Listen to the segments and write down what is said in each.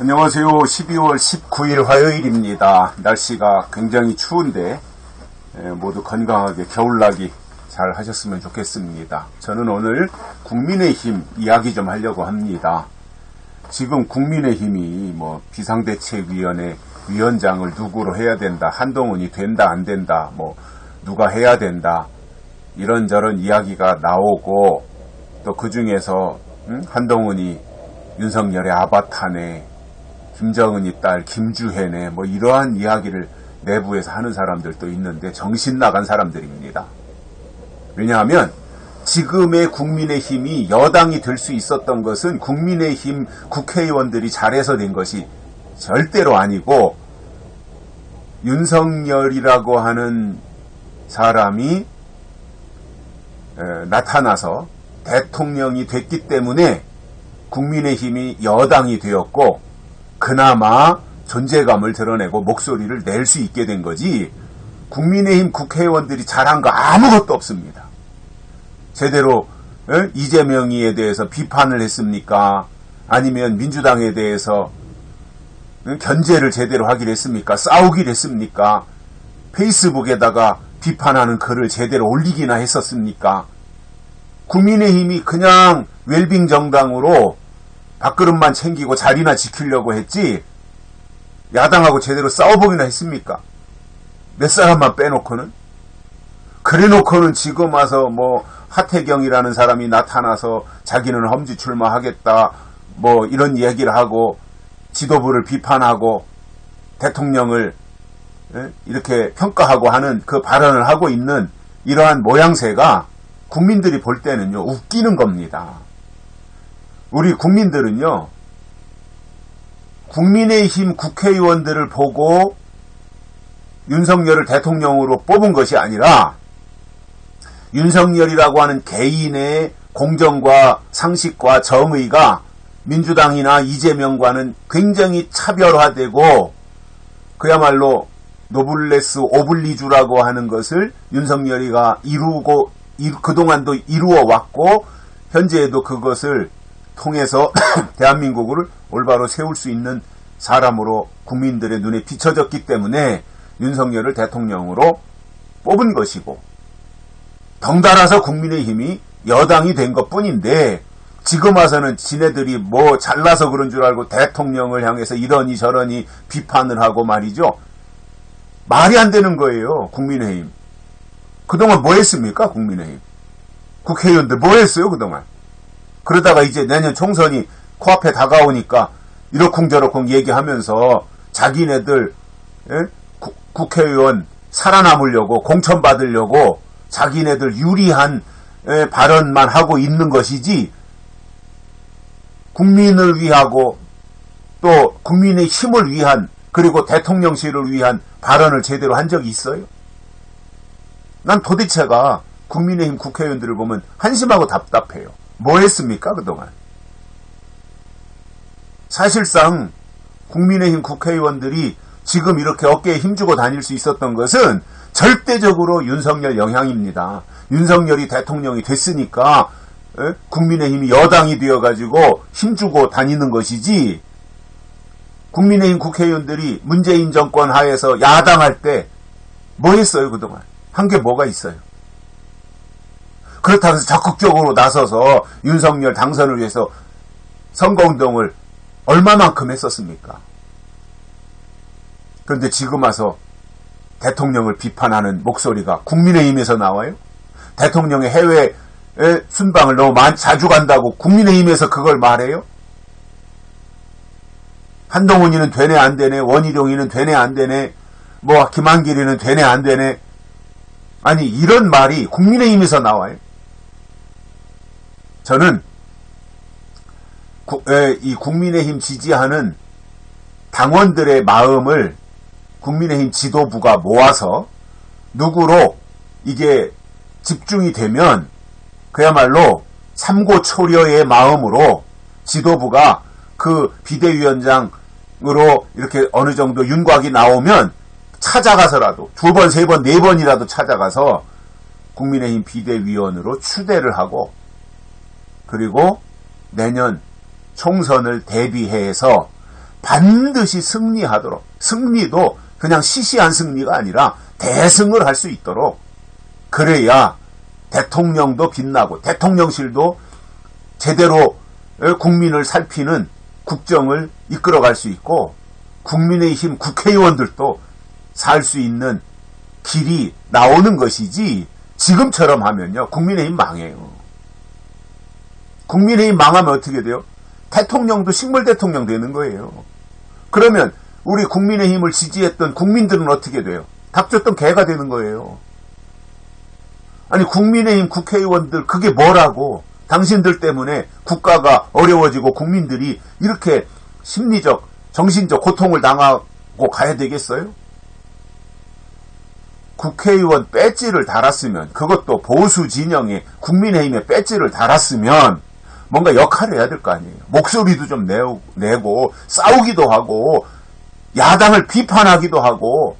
안녕하세요. 12월 19일 화요일입니다. 날씨가 굉장히 추운데 에, 모두 건강하게 겨울나기 잘 하셨으면 좋겠습니다. 저는 오늘 국민의힘 이야기 좀 하려고 합니다. 지금 국민의힘이 뭐 비상대책위원회 위원장을 누구로 해야 된다, 한동훈이 된다, 안 된다, 뭐 누가 해야 된다, 이런저런 이야기가 나오고 또 그 중에서 음? 한동훈이 윤석열의 아바타네, 김정은이 딸 김주혜네, 뭐 이러한 이야기를 내부에서 하는 사람들도 있는데 정신 나간 사람들입니다. 왜냐하면 지금의 국민의힘이 여당이 될 수 있었던 것은 국민의힘 국회의원들이 잘해서 된 것이 절대로 아니고 윤석열이라고 하는 사람이 에, 나타나서 대통령이 됐기 때문에 국민의힘이 여당이 되었고 그나마 존재감을 드러내고 목소리를 낼 수 있게 된 거지 국민의힘 국회의원들이 잘한 거 아무것도 없습니다. 제대로 에? 이재명이에 대해서 비판을 했습니까? 아니면 민주당에 대해서 응? 견제를 제대로 하기로 했습니까? 싸우기로 했습니까? 페이스북에다가 비판하는 글을 제대로 올리기나 했었습니까? 국민의힘이 그냥 웰빙 정당으로 밥그릇만 챙기고 자리나 지키려고 했지 야당하고 제대로 싸워보기나 했습니까? 몇 사람만 빼놓고는 그래놓고는 지금 와서 뭐 하태경이라는 사람이 나타나서 자기는 험지 출마하겠다 뭐 이런 얘기를 하고 지도부를 비판하고 대통령을 예? 이렇게 평가하고 하는 그 발언을 하고 있는 이러한 모양새가 국민들이 볼 때는요 웃기는 겁니다. 우리 국민들은요 국민의힘 국회의원들을 보고 윤석열을 대통령으로 뽑은 것이 아니라 윤석열이라고 하는 개인의 공정과 상식과 정의가 민주당이나 이재명과는 굉장히 차별화되고 그야말로 노블레스 오블리주라고 하는 것을 윤석열이가 이루고 그동안도 이루어 왔고 현재에도 그것을 통해서 대한민국을 올바로 세울 수 있는 사람으로 국민들의 눈에 비춰졌기 때문에 윤석열을 대통령으로 뽑은 것이고 덩달아서 국민의힘이 여당이 된 것뿐인데 지금 와서는 지네들이 뭐 잘나서 그런 줄 알고 대통령을 향해서 이러니 저러니 비판을 하고 말이죠. 말이 안 되는 거예요. 국민의힘. 그동안 뭐 했습니까? 국민의힘. 국회의원들 뭐 했어요? 그동안. 그러다가 이제 내년 총선이 코앞에 다가오니까 이러쿵저러쿵 얘기하면서 자기네들 예? 구, 국회의원 살아남으려고 공천 받으려고 자기네들 유리한 예, 발언만 하고 있는 것이지 국민을 위하고 또 국민의 힘을 위한 그리고 대통령실을 위한 발언을 제대로 한 적이 있어요? 난 도대체가 국민의힘 국회의원들을 보면 한심하고 답답해요. 뭐 했습니까, 그동안? 사실상 국민의힘 국회의원들이 지금 이렇게 어깨에 힘주고 다닐 수 있었던 것은 절대적으로 윤석열 영향입니다. 윤석열이 대통령이 됐으니까 에? 국민의힘이 여당이 되어가지고 힘주고 다니는 것이지 국민의힘 국회의원들이 문재인 정권 하에서 야당할 때 뭐 했어요 그동안? 한 게 뭐가 있어요? 그렇다고 해서 적극적으로 나서서 윤석열 당선을 위해서 선거운동을 얼마만큼 했었습니까? 그런데 지금 와서 대통령을 비판하는 목소리가 국민의힘에서 나와요? 대통령의 해외 순방을 너무 자주 간다고 국민의힘에서 그걸 말해요? 한동훈이는 되네 안 되네 원희룡이는 되네 안 되네 뭐 김한길이는 되네 안 되네 아니 이런 말이 국민의힘에서 나와요. 저는 이 국민의힘 지지하는 당원들의 마음을 국민의힘 지도부가 모아서 누구로 이게 집중이 되면 그야말로 삼고초려의 마음으로 지도부가 그 비대위원장으로 이렇게 어느 정도 윤곽이 나오면 찾아가서라도 두 번, 세 번, 네 번이라도 찾아가서 국민의힘 비대위원으로 추대를 하고 그리고 내년 총선을 대비해서 반드시 승리하도록 승리도 그냥 시시한 승리가 아니라 대승을 할 수 있도록 그래야 대통령도 빛나고 대통령실도 제대로 국민을 살피는 국정을 이끌어갈 수 있고 국민의힘 국회의원들도 살 수 있는 길이 나오는 것이지 지금처럼 하면요 국민의힘 망해요. 국민의힘 망하면 어떻게 돼요? 대통령도 식물 대통령 되는 거예요. 그러면 우리 국민의힘을 지지했던 국민들은 어떻게 돼요? 닥쳤던 개가 되는 거예요. 아니 국민의힘 국회의원들 그게 뭐라고 당신들 때문에 국가가 어려워지고 국민들이 이렇게 심리적 정신적 고통을 당하고 가야 되겠어요? 국회의원 배지를 달았으면 그것도 보수 진영에 국민의힘에 배지를 달았으면 뭔가 역할을 해야 될 거 아니에요. 목소리도 좀 내고, 내고 싸우기도 하고 야당을 비판하기도 하고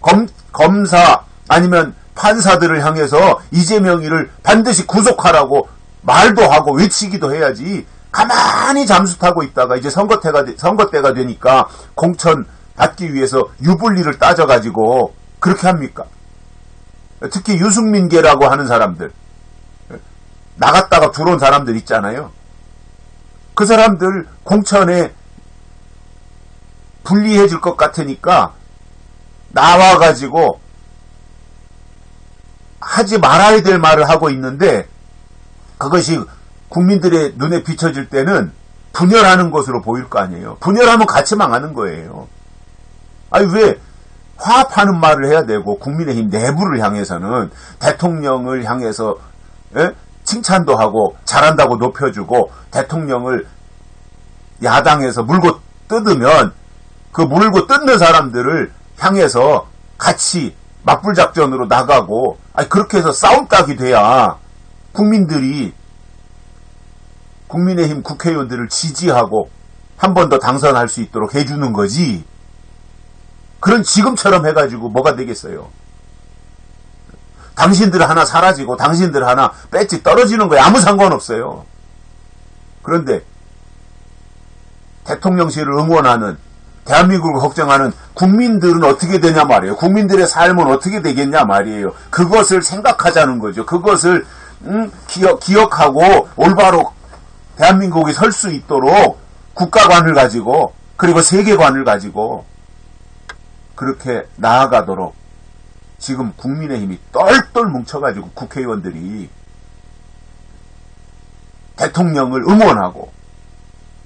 검, 검사 아니면 판사들을 향해서 이재명이를 반드시 구속하라고 말도 하고 외치기도 해야지 가만히 잠수 타고 있다가 이제 선거 때가, 선거 때가 되니까 공천 받기 위해서 유불리를 따져가지고 그렇게 합니까? 특히 유승민계라고 하는 사람들 나갔다가 들어온 사람들 있잖아요. 그 사람들 공천에 불리해질 것 같으니까 나와가지고 하지 말아야 될 말을 하고 있는데 그것이 국민들의 눈에 비춰질 때는 분열하는 것으로 보일 거 아니에요. 분열하면 같이 망하는 거예요. 아니 왜 화합하는 말을 해야 되고 국민의힘 내부를 향해서는 대통령을 향해서 에? 칭찬도 하고 잘한다고 높여주고 대통령을 야당에서 물고 뜯으면 그 물고 뜯는 사람들을 향해서 같이 맞불 작전으로 나가고 아니 그렇게 해서 싸움 딱이 돼야 국민들이 국민의힘 국회의원들을 지지하고 한 번 더 당선할 수 있도록 해주는 거지. 그런 지금처럼 해가지고 뭐가 되겠어요. 당신들 하나 사라지고 당신들 하나 배지 떨어지는 거에 아무 상관없어요. 그런데 대통령실을 응원하는 대한민국을 걱정하는 국민들은 어떻게 되냐 말이에요. 국민들의 삶은 어떻게 되겠냐 말이에요. 그것을 생각하자는 거죠. 그것을 음, 기억, 기억하고 올바로 대한민국이 설 수 있도록 국가관을 가지고 그리고 세계관을 가지고 그렇게 나아가도록 지금 국민의힘이 똘똘 뭉쳐가지고 국회의원들이 대통령을 응원하고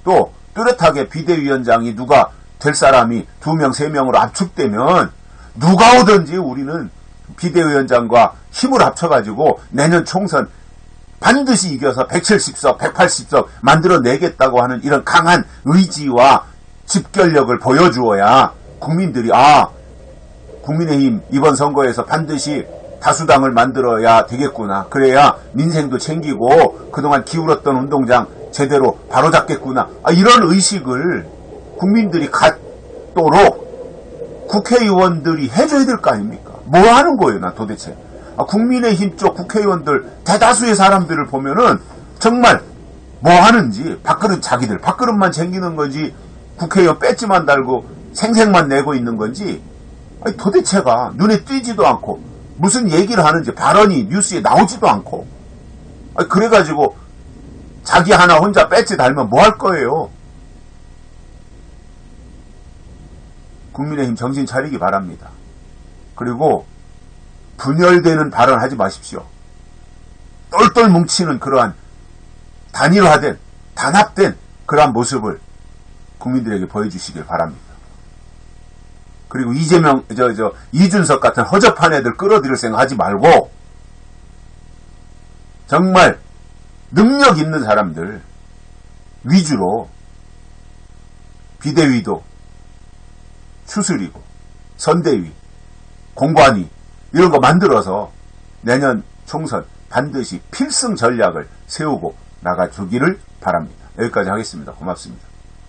또 뚜렷하게 비대위원장이 누가 될 사람이 두 명, 세 명으로 압축되면 누가 오든지 우리는 비대위원장과 힘을 합쳐가지고 내년 총선 반드시 이겨서 170석, 180석 만들어내겠다고 하는 이런 강한 의지와 집결력을 보여주어야 국민들이 아 국민의힘 이번 선거에서 반드시 다수당을 만들어야 되겠구나. 그래야 민생도 챙기고 그동안 기울었던 운동장 제대로 바로잡겠구나. 아, 이런 의식을 국민들이 갖도록 국회의원들이 해줘야 될 거 아닙니까? 뭐 하는 거예요, 나 도대체? 아, 국민의힘 쪽 국회의원들 대다수의 사람들을 보면은 정말 뭐 하는지 밥그릇 자기들 밥그릇만 챙기는 건지 국회의원 배지만 달고 생색만 내고 있는 건지 아니, 도대체가 눈에 띄지도 않고 무슨 얘기를 하는지 발언이 뉴스에 나오지도 않고 아니, 그래가지고 자기 하나 혼자 배지 달면 뭐 할 거예요? 국민의힘 정신 차리기 바랍니다. 그리고 분열되는 발언 하지 마십시오. 똘똘 뭉치는 그러한 단일화된 단합된 그러한 모습을 국민들에게 보여주시길 바랍니다. 그리고 이재명, 저, 저, 이준석 같은 허접한 애들 끌어들일 생각 하지 말고, 정말 능력 있는 사람들 위주로 비대위도 추슬이고, 선대위, 공관위, 이런 거 만들어서 내년 총선 반드시 필승 전략을 세우고 나가주기를 바랍니다. 여기까지 하겠습니다. 고맙습니다.